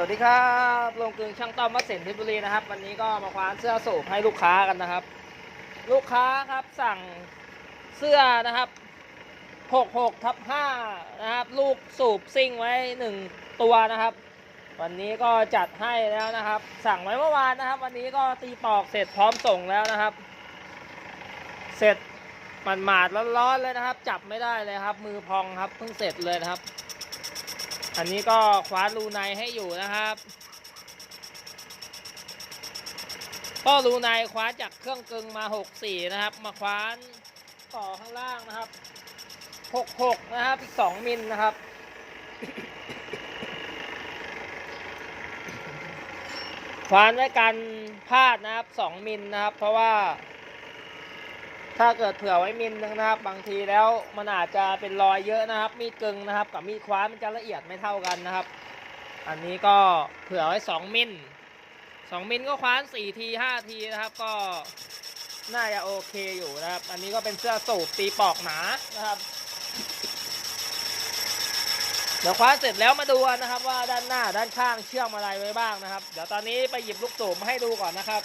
สวัสดีครับลงกลึงช่างต้อมวัดสินเพชรบุรีนะครับ วันนี้ก็มาคว้านเสื้อสูบให้ลูกค้ากันนะครับ ลูกค้าครับสั่งเสื้อนะครับ66ทับ5นะครับ ลูกสูบซิ่งไว้ 1 ตัวนะครับ วันนี้ก็จัดให้แล้วนะครับ สั่งไว้เมื่อวานนะครับ วันนี้ก็ตีปอกเสร็จพร้อมส่งแล้วนะครับ เสร็จมันหมาดๆร้อนๆเลยนะครับ จับไม่ได้เลยครับ มือพองครับเพิ่งเสร็จเลยนะครับ อันนี้ก็คว้านรูในให้อยู่นะครับ ก็รูในคว้านจากเครื่องกึ่งมา 64 นะครับ มาคว้านต่อข้างล่างนะครับ 66 นะครับอีก2มิลนะครับคว้านด้วยกันพาดนะครับ 2 มิลนะครับ เพราะว่า ถ้าเกิดเผื่อไว้มินึงนะครับบางทีแล้วมันอาจจะเป็นรอยเยอะนะครับ มีดกึ่งนะครับ กับมีดคว้ามันจะละเอียดไม่เท่ากันนะครับ อันนี้ก็เผื่อไว้ 2 มิล2มิลก็คว้าน4ที5ทีนะครับ ก็น่าจะโอเคอยู่นะครับ อันนี้ก็เป็นเสื้อสูบตีปอกหนานะครับเดี๋ยวคว้าเสร็จแล้วมาดูนะครับว่าด้านหน้าด้านข้างเชื่อมอะไรไว้บ้างนะครับ เดี๋ยวตอนนี้ไปหยิบลูกสูบมาให้ดูก่อนนะครับ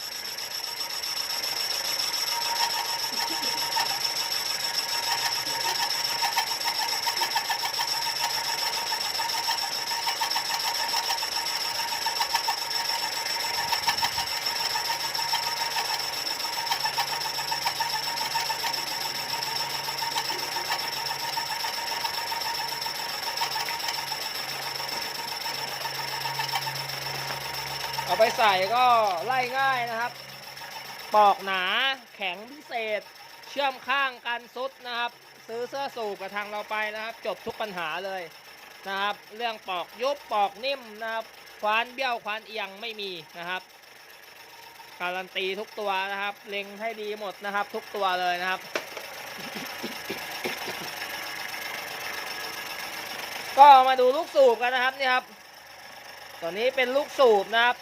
ไปใส่ก็ไล่ง่ายนะครับ ปอกหนาแข็งพิเศษ เชื่อมข้างกันซุดนะครับ ซื้อเสื้อสูบกับทางเราไปนะครับ จบทุกปัญหาเลยนะครับ เรื่องปอกยุบปอกนิ่มนะครับควานเบี้ยวควานเอียงไม่มีนะครับ การันตีทุกตัวนะครับ เล็งให้ดีหมดนะครับ ทุกตัวเลยนะครับ ก็มาดูลูกสูบกันนะครับนี่ครับตัวนี้เป็นลูกสูบนะครับ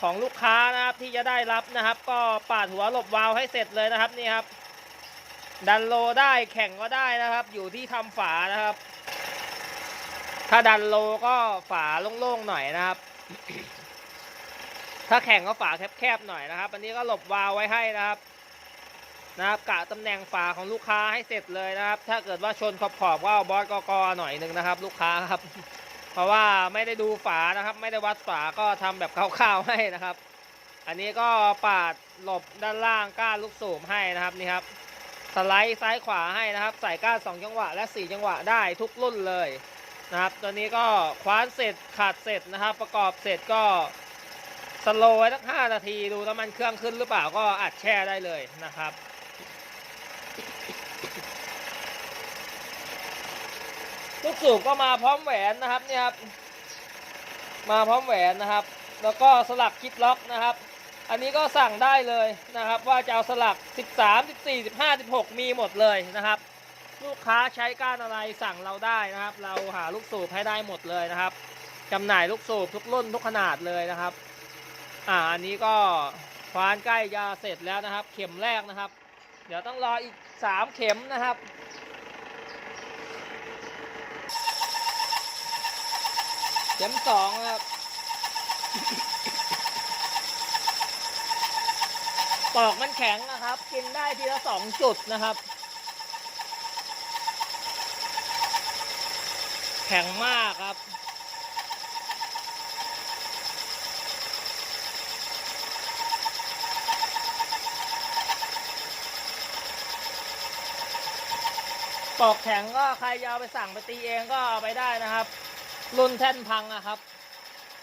ของลูกค้านะครับที่จะได้รับนะครับ ก็ปาดหัวหลบวาล์วให้เสร็จเลยนะครับนี่ครับ ดันโลได้แข่งก็ได้นะครับ อยู่ที่ทำฝานะครับ ถ้าดันโลก็ฝาโล่งๆหน่อยนะครับ ถ้าแข่งก็ฝาแคบๆหน่อยนะครับ อันนี้ก็หลบวาล์วไว้ให้นะครับนะครับกะตำแหน่งฝาของลูกค้าให้เสร็จเลยนะครับ ถ้าเกิดว่าชนขอบๆก็เอาบอสกกหน่อยหนึ่งนะครับ ลูกค้าครับ เพราะว่าไม่ได้ดูฝานะครับ ไม่ได้วัดฝาก็ทำแบบคร่าวๆให้นะครับ อันนี้ก็ปาดหลบด้านล่างก้านลูกสูบให้นะครับนี่ครับสไลด์ซ้ายขวาให้นะครับ ใส่ก้าน2จังหวะและ4จังหวะได้ทุกรุ่นเลยนะครับ ตัวนี้ก็คว้านเสร็จขาดเสร็จนะครับ ประกอบเสร็จก็สโลว์ไว้สัก5นาทีดูน้ำมันเครื่องขึ้นหรือเปล่าก็อัดแช่ได้เลยนะครับ ลูกสูบก็มาพร้อมแหวนนะครับเนี่ยครับมาพร้อมแหวนนะครับ แล้วก็สลักคลิปล็อกนะครับ อันนี้ก็สั่งได้เลยนะครับ ว่าจะเอาสลัก 13 14 15 16 มีหมดเลยนะครับ ลูกค้าใช้ก้านอะไรสั่งเราได้นะครับ เราหาลูกสูบให้ได้หมดเลยนะครับจำหน่ายลูกสูบทุกรุ่นทุกขนาดเลยนะครับ อ่าอันนี้ก็ควานใกล้จะเสร็จแล้วนะครับ เข็มแรกนะครับ เดี๋ยวต้องรออีก 3 เข็มนะครับ ข็มสองครับปอกมันแข็งนะครับ กินได้ทีละสองจุดนะครับ แข็งมากครับ ปอกแข็งก็ใครจะเอาไปสั่งไปตีเองก็เอาไปได้นะครับ รุ่นแท่นพังนะครับ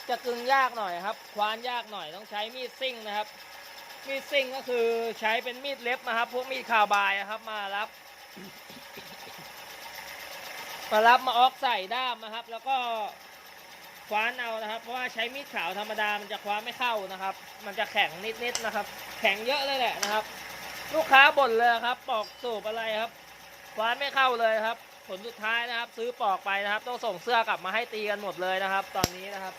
จะกึงยากหน่อยครับ ควานยากหน่อยต้องใช้มีดซิ่งนะครับ มีดซิ่งก็คือใช้เป็นมีดเล็บนะครับ พวกมีดคาวบายนะครับ มารับมารับมาออกใส่ด้ามนะครับ แล้วก็คว้านเอานะครับ เพราะว่าใช้มีดขาวธรรมดามันจะคว้านไม่เข้านะครับ มันจะแข็งนิดๆนะครับ แข็งเยอะเลยแหละนะครับ ลูกค้าบ่นเลยครับปอกสูบอะไรครับคว้านไม่เข้าเลยครับ ผลสุดท้ายนะครับ ซื้อปอกไปนะครับ ต้องส่งเสื้อกลับมาให้ตีกันหมดเลยนะครับ ตอนนี้นะครับ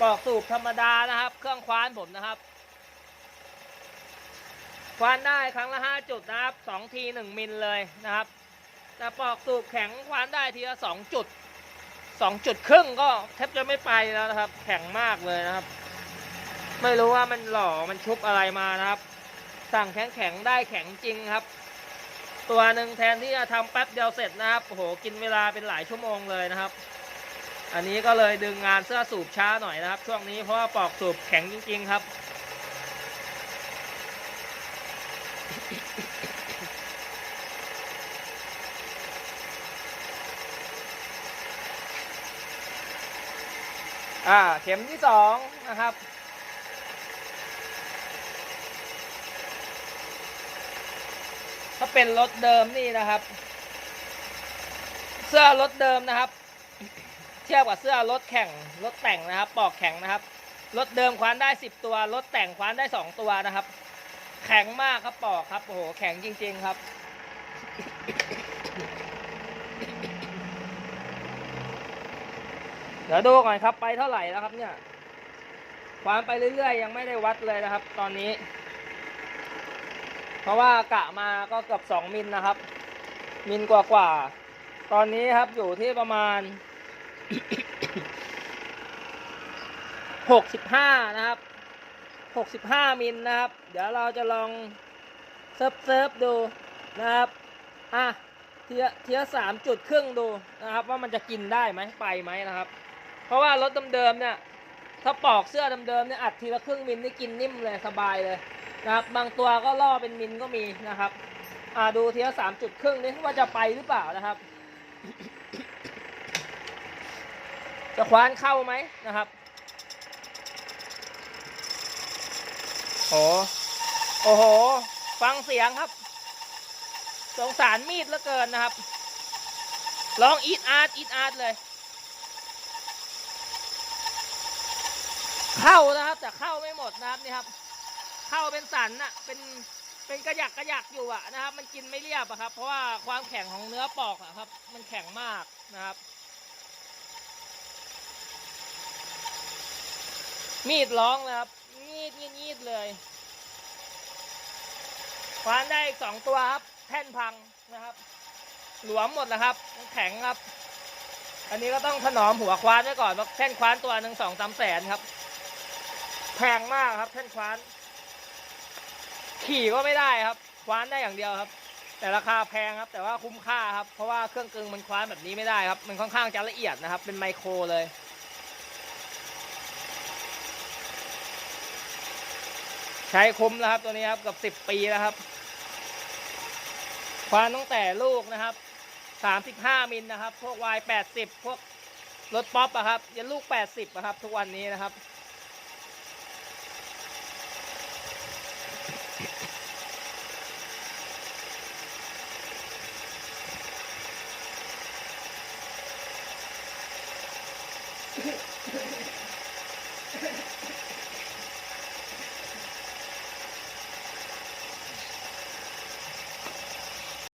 ปอกสูบธรรมดานะครับ เครื่องคว้านผมนะครับคว้านได้ครั้งละห้าจุดนะครับสองทีหนึ่งมิลเลยนะครับ แต่ปอกสูบแข็งคว้านได้ทีละสองจุดสองจุดครึ่งก็แทบจะไม่ไปแล้วนะครับ แข็งมากเลยนะครับ ไม่รู้ว่ามันหล่อมันชุบอะไรมานะครับ สั่งแข็งแข็งได้แข็งจริงครับ ตัวหนึ่งแทนที่จะทำแป๊บเดียวเสร็จนะครับโอ้โหกินเวลาเป็นหลายชั่วโมงเลยนะครับ อันนี้ก็เลยดึงงานเสื้อสูบช้าหน่อยนะครับ ช่วงนี้เพราะว่าปอกสูบแข็งจริง ๆ ครับ อ่าเข็มที่สองนะครับ ถ้าเป็นรถเดิมนี่นะครับ เสื้อรถเดิมนะครับ เทียบกับเสื้อรถแข่งรถแต่งนะครับ ปอกแข็งนะครับรถเดิมคว้านได้ 10 ตัวรถแต่งคว้านได้ 2 ตัวนะครับ แข็งมากครับปอกครับโอ้โหแข็งจริง ๆ ครับ ดี๋ยวดูก่อนครับไปเท่าไหร่แล้วครับเนี่ยคว้านไปเรื่อยๆ ยังไม่ได้วัดเลยนะครับ ตอนนี้ เพราะว่ากะมาก็เกือบ2มิลนะครับ มิลกว่าๆ ตอนนี้ครับอยู่ที่ประมาณ65นะครับ65มิลนะครับ เดี๋ยวเราจะลองเซิร์ฟเซิร์ฟดูนะครับอะเทียเทียสามจุดครึ่งดูนะครับ ว่ามันจะกินได้ไหมไปไหมนะครับ เพราะว่ารถเดิมๆเนี่ยถ้าปอกเสื้อเดิมๆเนี่ยอัดทีละครึ่งมิลนี่กินนิ่มเลยสบายเลยนะครับบางตัวก็ล่อเป็นมิลก็มีนะครับอ่าดูทีละสามจุดครึ่งนี่ว่าจะไปหรือเปล่านะครับ จะคว้านเข้าไหมนะครับโอ้โอ้โห ฟังเสียงครับ สงสารมีดเหลือเกินนะครับร้องอีดอาร์ตอีดอาร์ตเลย เข้านะครับ แต่เข้าไม่หมดนะครับนี่ครับ เข้าเป็นสันน่ะเป็นเป็นกระยักกระยักอยู่อะนะครับ มันกินไม่เรียบอะครับ เพราะว่าความแข็งของเนื้อปอกอะครับ มันแข็งมากนะครับ มีดร้องเลยครับงีดงีดงีดเลยคว้านได้อีกสองตัวครับ แท่นพังนะครับ หลวมหมดแล้วครับแข็งครับ อันนี้ก็ต้องถนอมหัวคว้านไว้ก่อนเพราะแท่นคว้านตัวหนึ่งสองสามแสนครับ พงมากครับแท่นคว้าน ขี่ก็ไม่ได้ครับ คว้านได้อย่างเดียวครับ แต่ราคาแพงครับ แต่ว่าคุ้มค่าครับ เพราะว่าเครื่องกลึงมันคว้านแบบนี้ไม่ได้ครับ มันค่อนข้างจะละเอียดนะครับ เป็นไมโครเลย ใช้คุ้มนะครับตัวนี้ครับเกับสิบ10ปีแล้วครับ ควานตั้งแต่ลูกนะครับสามสิบห้ามิลนะครับ พวกวายแปดสิบพวกรถป๊อปอะครับยันลูกแปดสิบอะครับ ทุกวันนี้นะครับ Okay.